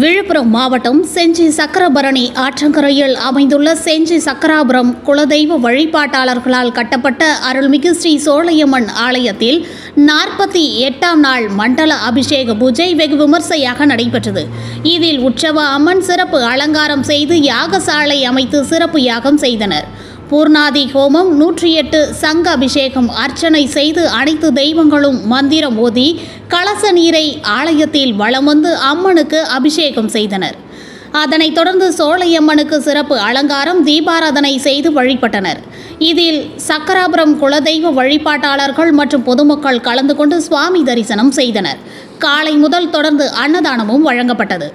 விழுப்புரம் மாவட்டம் செஞ்சி சக்கரபரணி ஆற்றங்கரையில் அமைந்துள்ள செஞ்சி சக்கராபுரம் குலதெய்வ வழிபாட்டாளர்களால் கட்டப்பட்ட அருள்மிகு ஸ்ரீ சோழையம்மன் ஆலயத்தில் நாற்பத்தி எட்டாம் நாள் மண்டல அபிஷேக பூஜை வெகு விமர்சையாக நடைபெற்றது. இதில் உற்சவ அம்மன் சிறப்பு அலங்காரம் செய்து யாகசாலை அமைத்து சிறப்பு யாகம் செய்தனர். பூர்ணாதி ஹோமம் நூற்றி எட்டு சங்க அபிஷேகம் அர்ச்சனை செய்து அனைத்து தெய்வங்களும் மந்திரம் ஓதி கலச நீரை ஆலயத்தில் வலம் வந்து அம்மனுக்கு அபிஷேகம் செய்தனர். அதனைத் தொடர்ந்து சோழையம்மனுக்கு சிறப்பு அலங்காரம் தீபாராதனை செய்து வழிபட்டனர். இதில் சக்கராபுரம் குலதெய்வ வழிபாட்டாளர்கள் மற்றும் பொதுமக்கள் கலந்து கொண்டு சுவாமி தரிசனம் செய்தனர். காலை முதல் தொடர்ந்து அன்னதானமும் வழங்கப்பட்டது.